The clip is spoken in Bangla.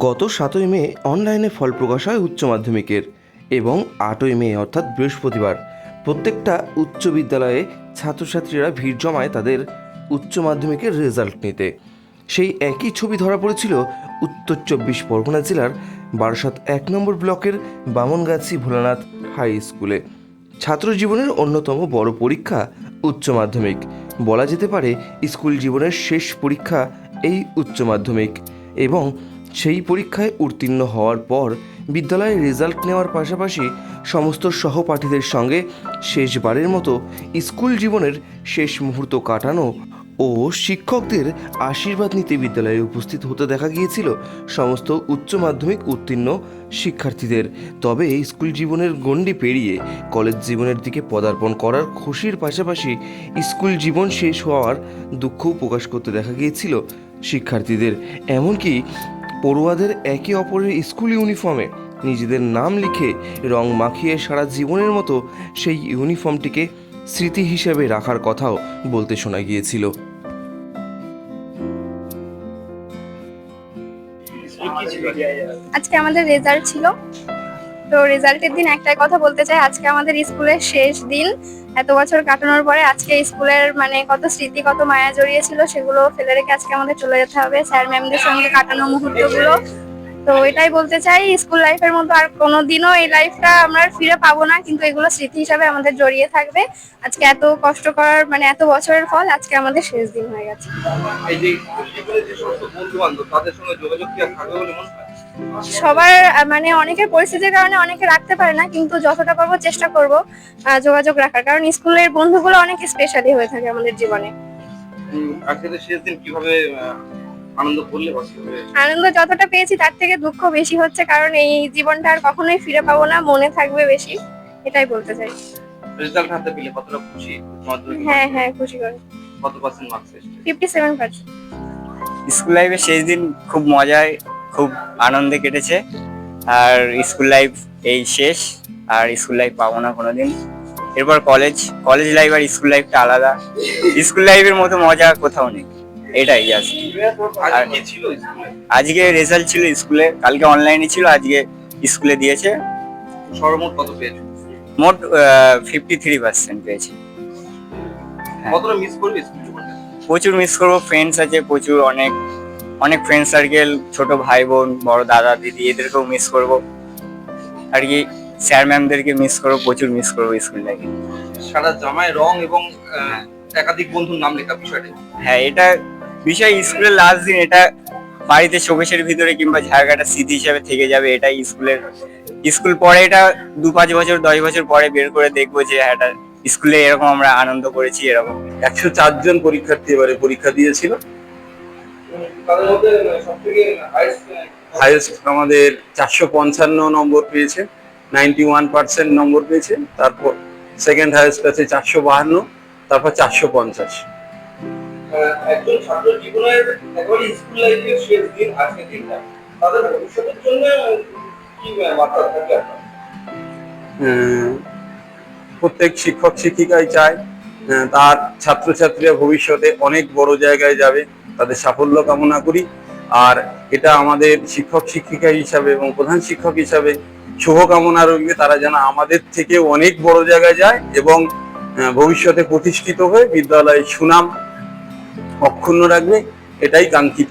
গত সাতই মে অনলাইনে ফল প্রকাশ হয় উচ্চ মাধ্যমিকের এবং আটই মে, অর্থাৎ বৃহস্পতিবার। প্রত্যেকটা উচ্চ বিদ্যালয়ে ছাত্রছাত্রীরা ভিড় জমায় তাদের উচ্চ মাধ্যমিকের রেজাল্ট নিতে। সেই একই ছবি ধরা পড়েছিল উত্তর চব্বিশ পরগনা জেলার বারাসাত এক নম্বর ব্লকের বামনগাছি ভোলানাথ হাই স্কুলে। ছাত্র জীবনের অন্যতম বড় পরীক্ষা উচ্চ মাধ্যমিক। বলা যেতে পারে, স্কুল জীবনের শেষ পরীক্ষা এই উচ্চ মাধ্যমিক এবং সেই পরীক্ষায় উত্তীর্ণ হওয়ার পর বিদ্যালয়ে রেজাল্ট নেওয়ার পাশাপাশি সমস্ত সহপাঠীদের সঙ্গে শেষবারের মতো স্কুল জীবনের শেষ মুহূর্ত কাটানো ও শিক্ষকদের আশীর্বাদ নিতে বিদ্যালয়ে উপস্থিত হতে দেখা গিয়েছিল সমস্ত উচ্চ মাধ্যমিক উত্তীর্ণ শিক্ষার্থীদের। তবে স্কুল জীবনের গণ্ডি পেরিয়ে কলেজ জীবনের দিকে পদার্পণ করার খুশির পাশাপাশি স্কুল জীবন শেষ হওয়ার দুঃখও প্রকাশ করতে দেখা গিয়েছিল শিক্ষার্থীদের। এমনকি পড়ুয়াদের একে অপরের স্কুল ইউনিফর্মে নিজেদের নাম লিখে রং মাখিয়ে সারা জীবনের মতো সেই ইউনিফর্মটিকে স্মৃতি হিসেবে রাখার কথাও বলতে শোনা গিয়েছিল। আজকে আমাদের রেজাল্ট ছিল তো রেজাল্টের দিন একটাই কথা বলতে চাই, আজকে আমাদের স্কুলের শেষ দিন। এত বছর কাটানোর পরে আজকে স্কুলের মানে কত স্মৃতি, কত মায়া জড়িয়ে ছিল সেগুলো ফেলে রেখে আজকে আমাদের চলে যেতে হবে স্যার ম্যামদের সঙ্গে কাটানো মুহূর্তগুলো। তো এটাই বলতে চাই, স্কুল লাইফের মতো আর কোনোদিনও এই লাইফটা আমরা ফিরে পাবো না, কিন্তু এগুলো স্মৃতি হিসাবে আমাদের জড়িয়ে থাকবে। আজকে এত কষ্ট করার মানে এত বছরের ফল আজকে আমাদের শেষ দিন হয়ে গেছে। এই যে বন্ধু বান্ধব তাদের সঙ্গে যোগাযোগ কি থাকবে বলে মনে হয়? সবার মানে অনেকের পরিস্থিতির কারণে অনেকে রাখতে পারে না কিন্তু যতটা পারব চেষ্টা করব যোগাযোগ রাখার। কারণ স্কুলের বন্ধুগুলো অনেক স্পেশালি হয়ে থাকে আমাদের জীবনে। আজকে শেষ দিন কীভাবে আনন্দ করলে আনন্দ যতটা পেয়েছি তার থেকে দুঃখ বেশি হচ্ছে কারণ এই জীবনটা আর কখনোই ফিরে পাবো না মনে থাকবে বেশি এটাই বলতে চাই। রেজাল্ট হাতে পেলে কতটা খুশি হ্যাঁ? হ্যাঁ খুশি করে। কত পার্সেন্ট মার্কস এসেছে? ফিফটি সেভেন পার্সেন্ট স্কুল লাইফের শেষ দিন খুব মজায় খুব আনন্দে কেটেছে। আর স্কুল লাইফ এই শেষ আর স্কুল লাইফ পাবো না কোনোদিন। এরপর কলেজ কলেজ লাইফ আর স্কুল লাইফটা আলাদা। স্কুল লাইফের মতো মজা কোথাও নেই। এটাই জাস্ট ছিল স্কুলে আজকে রেজাল্ট ছিল স্কুলে কালকে অনলাইনে ছিল আজকে স্কুলে দিয়েছে। সর্বমোট কত পেয়েছ? মোট ফিফটি থ্রি পার্সেন্ট পেয়েছি। কতটা মিস করবে প্রচুর মিস করব ফ্রেন্ডস আছে প্রচুর অনেক অনেক ফ্রেন্ড সার্কেল ছোট ভাই বোন বড় দাদা দিদি এদেরকেও মিস করব। আর কি স্যার ম্যামদেরকে মিস করব প্রচুর মিস করব স্কুল লাইফে সারা জামায় রং এবং একাধিক বন্ধুর নাম লেখা বিষয়টা হ্যাঁ এটা বিষয় স্কুলের লাস্ট দিন এটা বাড়িতে শোকেশের ভিতরে কিংবা জায়গাটা স্মৃতি হিসাবে থেকে যাবে এটাই স্কুলের স্কুল পরে এটা দু পাঁচ বছর দশ বছর পরে বের করে দেখব যে হ্যাঁ এটা স্কুলে এরকম আমরা আনন্দ করেছি এরকম। একশো চারজন পরীক্ষার্থী এবারে পরীক্ষা দিয়েছিল। হাইয়েস্ট আমাদের চারশো পঞ্চান্ন নম্বর পেয়েছে নাইনটি ওয়ান পার্সেন্ট নম্বর পেয়েছে তারপর সেকেন্ড হাইয়েস্ট আছে চারশো বাহান্ন তারপর চারশো পঞ্চাশ। একজন ছাত্র জীবনের একেবারে স্কুল লাইফের শেষ দিন আজকে দিনটা। তাদের ভবিষ্যতের জন্য কি বার্তা থাকবে প্রত্যেক শিক্ষক শিক্ষিকাই চায় তার ছাত্রছাত্রীরা ভবিষ্যতে অনেক বড় জায়গায় যাবে। তাদের সাফল্য কামনা করি। আর এটা আমাদের শিক্ষক, শিক্ষিকা হিসাবে এবং প্রধান শিক্ষক হিসাবে শুভকামনা রইবে তারা যেন আমাদের থেকে অনেক বড় জায়গায় যায় এবং ভবিষ্যতে প্রতিষ্ঠিত হয়ে বিদ্যালয়ের সুনাম অক্ষুণ্ণ রাখবে, এটাই কাঙ্ক্ষিত।